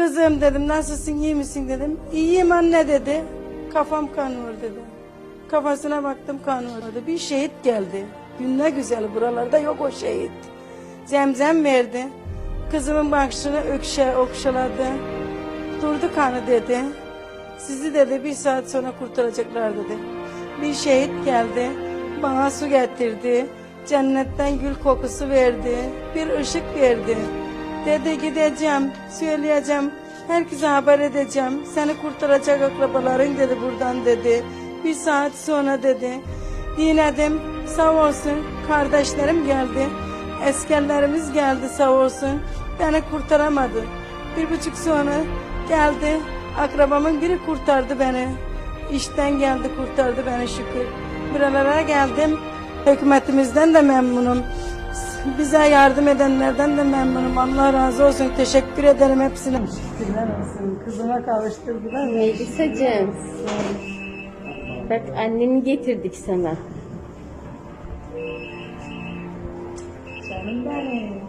Kızım dedim nasılsın iyi misin dedim. İyiyim anne dedi. Kafam kanıyor dedi. Kafasına baktım kanıyordu. Bir şehit geldi. Gün ne güzel buralarda yok o şehit. Zemzem verdi. Kızımın başını ökşe okşaladı. Durdu kanı dedi. Sizi dedi bir saat sonra kurtaracaklar dedi. Bir şehit geldi. Bana su getirdi. Cennetten gül kokusu verdi. Bir ışık verdi. Dedi gideceğim, söyleyeceğim. Herkese haber edeceğim. Seni kurtaracak akrabaların dedi buradan dedi. Bir saat sonra dedi. Dinedim sağ olsun kardeşlerim geldi. Eskerlerimiz geldi sağ olsun. Beni kurtaramadı. Bir buçuk sonra geldi. Akrabamın biri kurtardı beni. İşten geldi kurtardı beni şükür. Buralara geldim. Hükümetimizden de memnunum. Bize yardım edenlerden de memnunum. Allah razı olsun. Teşekkür ederim hepsine. Şükürler olsun. Kızıma kavuşturdular. Melisa'cığım. Bak anneni getirdik sana. Canım benim.